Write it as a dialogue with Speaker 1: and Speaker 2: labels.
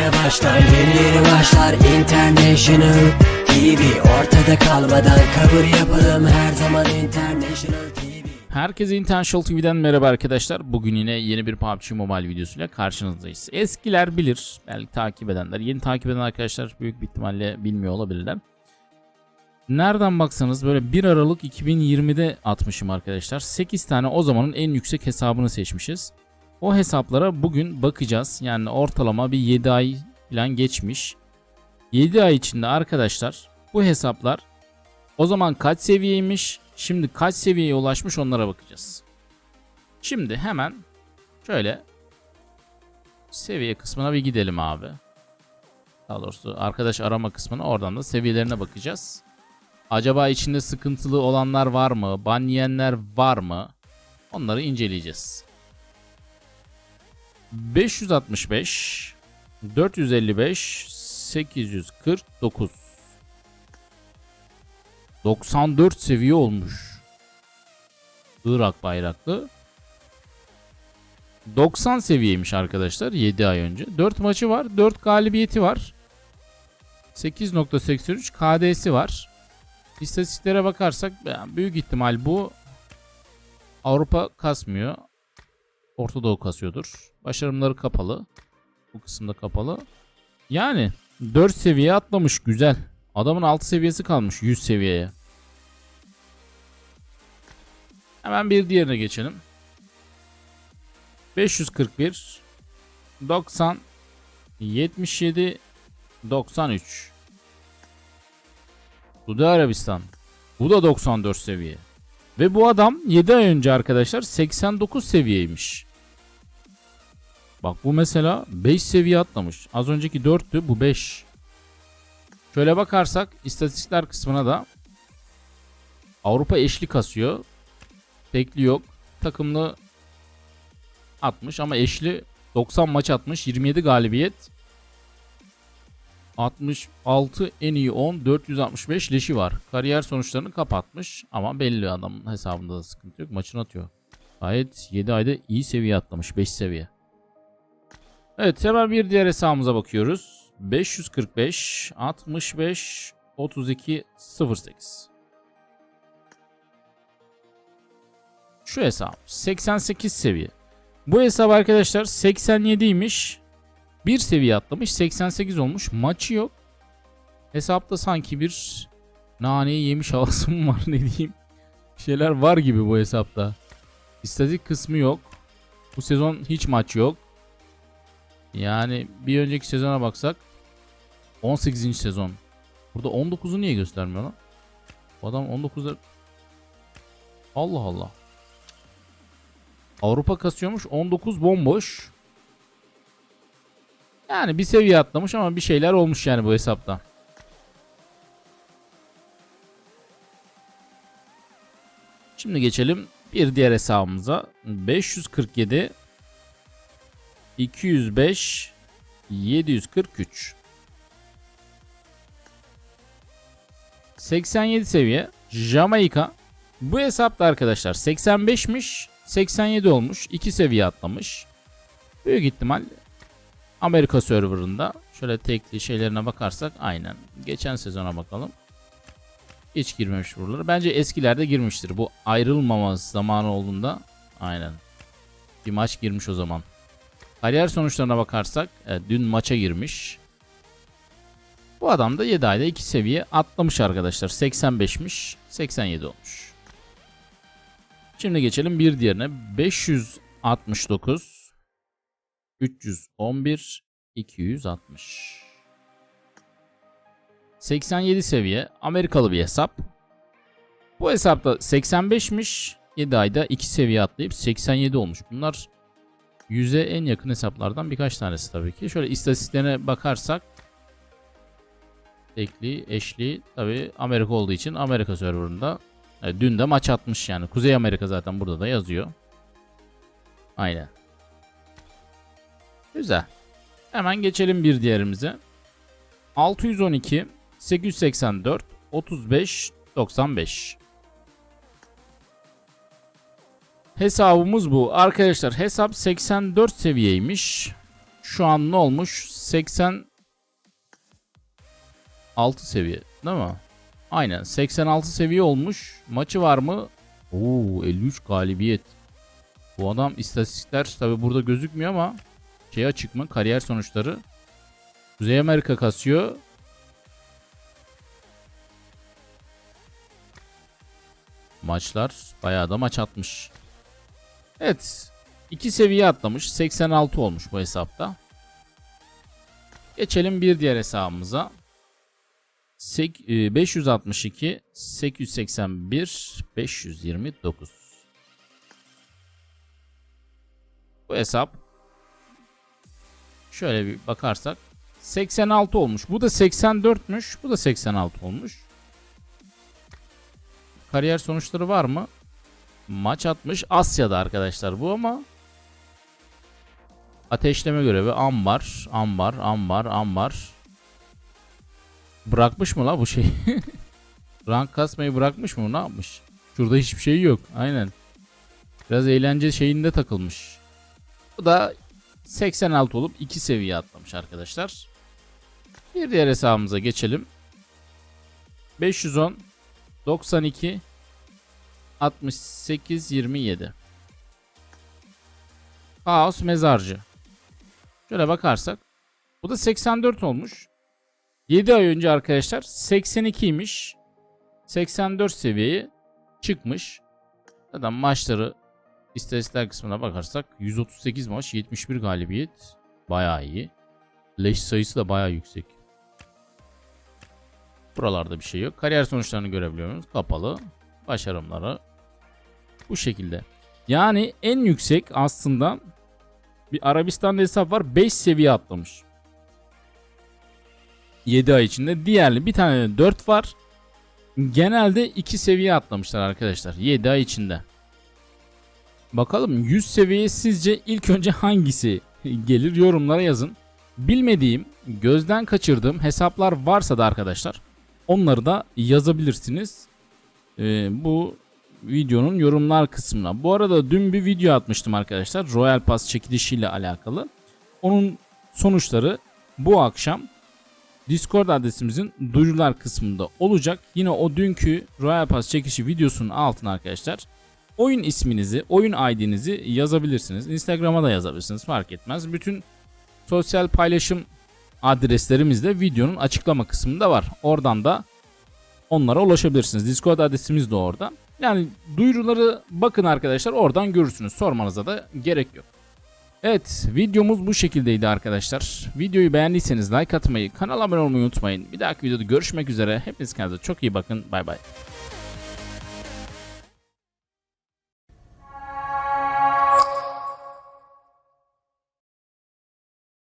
Speaker 1: yeni başlar Yeni yeni başlar International TV Ortada kalmadan kabul yapalım Her zaman International TV
Speaker 2: Herkese Intentional TV'den merhaba arkadaşlar. Bugün yine yeni bir PUBG Mobile videosuyla karşınızdayız. Eskiler bilir, belki takip edenler. Yeni takip eden arkadaşlar büyük bir ihtimalle bilmiyor olabilirler. Nereden baksanız böyle 1 Aralık 2020'de atmışım arkadaşlar. 8 tane o zamanın en yüksek hesabını seçmişiz. O hesaplara bugün bakacağız. Yani ortalama bir 7 ay falan geçmiş. 7 ay içinde arkadaşlar bu hesaplar o zaman kaç seviyeymiş, şimdi kaç seviyeye ulaşmış onlara bakacağız. Şimdi hemen şöyle seviye kısmına bir gidelim abi. Daha doğrusu arkadaş arama kısmına oradan da seviyelerine bakacağız. Acaba içinde sıkıntılı olanlar var mı? Ban yiyenler var mı? Onları inceleyeceğiz. 565 455 849 94 seviye olmuş. Irak bayraklı. 90 seviyeymiş arkadaşlar 7 ay önce. 4 maçı var. 4 galibiyeti var. 8.83 KD'si var. İstatistiklere bakarsak büyük ihtimal bu Avrupa kasmıyor. Orta Doğu kasıyordur. Başarımları kapalı. Bu kısımda kapalı. Yani 4 seviye atlamış güzel. Adamın 6 seviyesi kalmış 100 seviyeye. Hemen bir diğerine geçelim. 541 90 77 93 Suudi Arabistan. Bu da 94 seviye. Ve bu adam 7 ay önce arkadaşlar 89 seviyeymiş. Bak bu mesela 5 seviye atlamış. Az önceki 4'tü bu 5. Şöyle bakarsak istatistikler kısmına da Avrupa eşli kasıyor. Tekli yok. Takımlı atmış ama eşli 90 maç atmış. 27 galibiyet. 66 en iyi 10 465 leşi var. Kariyer sonuçlarını kapatmış ama belli adamın hesabında da sıkıntı yok. Maçını atıyor. Gayet 7 ayda iyi seviye atlamış. 5 seviye. Evet hemen bir diğer hesabımıza bakıyoruz. 545 65 32 08 Şu hesap 88 seviye. Bu hesap arkadaşlar 87'ymiş. Bir seviye atlamış 88 olmuş. Maçı yok. Hesapta sanki bir naneyi yemiş havası mı var ne diyeyim. Bir şeyler var gibi bu hesapta. İstatistik kısmı yok. Bu sezon hiç maç yok. Yani bir önceki sezona baksak 18. sezon. Burada 19'u niye göstermiyor lan? Bu adam 19'da Allah Allah. Avrupa kasıyormuş. 19 bomboş. Yani bir seviye atlamış ama bir şeyler olmuş yani bu hesapta. Şimdi geçelim bir diğer hesabımıza. 547 205 743 87 seviye Jamaika. Bu hesapta arkadaşlar 85'miş 87 olmuş 2 seviye atlamış. Büyük ihtimal Amerika serverında şöyle tekli şeylerine bakarsak aynen. Geçen sezona bakalım. Hiç girmemiş buralara. Bence eskilerde girmiştir. Bu ayrılmama zamanı olduğunda aynen. Bir maç girmiş o zaman Kariyer sonuçlarına bakarsak e, dün maça girmiş. Bu adam da 7 ayda 2 seviye atlamış arkadaşlar. 85'miş 87 olmuş. Şimdi geçelim bir diğerine. 569 311 260 87 seviye Amerikalı bir hesap. Bu hesapta 85'miş. 7 ayda 2 seviye atlayıp 87 olmuş. Bunlar yüze en yakın hesaplardan birkaç tanesi tabii ki. Şöyle istatistiklerine bakarsak tekli, eşli tabii Amerika olduğu için Amerika serverında evet, dün de maç atmış yani. Kuzey Amerika zaten burada da yazıyor. Aynen. Güzel. Hemen geçelim bir diğerimize. 612 884 35 95 Hesabımız bu. Arkadaşlar hesap 84 seviyeymiş. Şu an ne olmuş? 86 seviye değil mi? Aynen 86 seviye olmuş. Maçı var mı? Oo 53 galibiyet. Bu adam istatistikler tabi burada gözükmüyor ama şey açık mı? Kariyer sonuçları. Kuzey Amerika kasıyor. Maçlar bayağı da maç atmış. Evet. 2 seviye atlamış. 86 olmuş bu hesapta. Geçelim bir diğer hesabımıza. Sek- e, 562 881 529. Bu hesap şöyle bir bakarsak 86 olmuş. Bu da 84'müş. Bu da 86 olmuş. Kariyer sonuçları var mı? Maç atmış. Asya'da arkadaşlar bu ama ateşleme görevi ambar, ambar, ambar, ambar. Bırakmış mı la bu şey? Rank kasmayı bırakmış mı? Ne yapmış? Şurada hiçbir şey yok. Aynen. Biraz eğlence şeyinde takılmış. Bu da 86 olup 2 seviye atlamış arkadaşlar. Bir diğer hesabımıza geçelim. 510 92 68 27 Kaos mezarcı. Şöyle bakarsak bu da 84 olmuş. 7 ay önce arkadaşlar 82'ymiş. 84 seviyeye çıkmış. Zaten maçları istatistikler kısmına bakarsak 138 maç 71 galibiyet. Bayağı iyi. Leş sayısı da bayağı yüksek. Buralarda bir şey yok. Kariyer sonuçlarını görebiliyoruz. Kapalı. Başarımları bu şekilde. Yani en yüksek aslında bir Arabistan'da hesap var 5 seviye atlamış. 7 ay içinde. Diğerli bir tane de 4 var. Genelde 2 seviye atlamışlar arkadaşlar 7 ay içinde. Bakalım 100 seviyeye sizce ilk önce hangisi gelir yorumlara yazın. Bilmediğim, gözden kaçırdığım hesaplar varsa da arkadaşlar onları da yazabilirsiniz. Ee, bu videonun yorumlar kısmına. Bu arada dün bir video atmıştım arkadaşlar. Royal Pass çekilişiyle alakalı. Onun sonuçları bu akşam Discord adresimizin duyurular kısmında olacak. Yine o dünkü Royal Pass çekişi videosunun altına arkadaşlar oyun isminizi, oyun ID'nizi yazabilirsiniz. Instagram'a da yazabilirsiniz fark etmez. Bütün sosyal paylaşım adreslerimiz de videonun açıklama kısmında var. Oradan da onlara ulaşabilirsiniz. Discord adresimiz de orada. Yani duyuruları bakın arkadaşlar oradan görürsünüz. Sormanıza da gerek yok. Evet videomuz bu şekildeydi arkadaşlar. Videoyu beğendiyseniz like atmayı, kanala abone olmayı unutmayın. Bir dahaki videoda görüşmek üzere. Hepiniz kendinize çok iyi bakın. Bay bay.